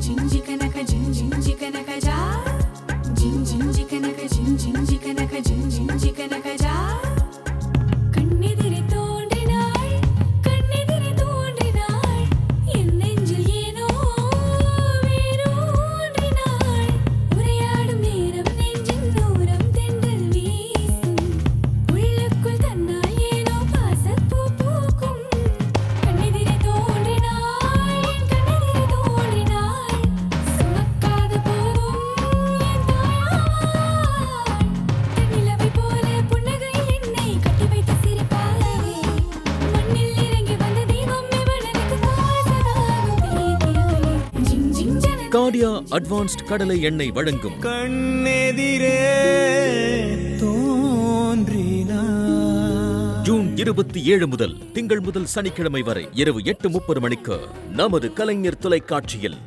జింజికనక జింజింజికనక జా జింజింజికనక జింజింజికనక జింజింజికనక காடியா அட்வான்ஸ்ட் கடலை எண்ணெய் வழங்கும். கண்ணெதிரே ஜூன் இருபத்தி ஏழு முதல் திங்கள் முதல் சனிக்கிழமை வரை இரவு எட்டு முப்பது மணிக்கு நமது கலைஞர் தொலைக்காட்சியில்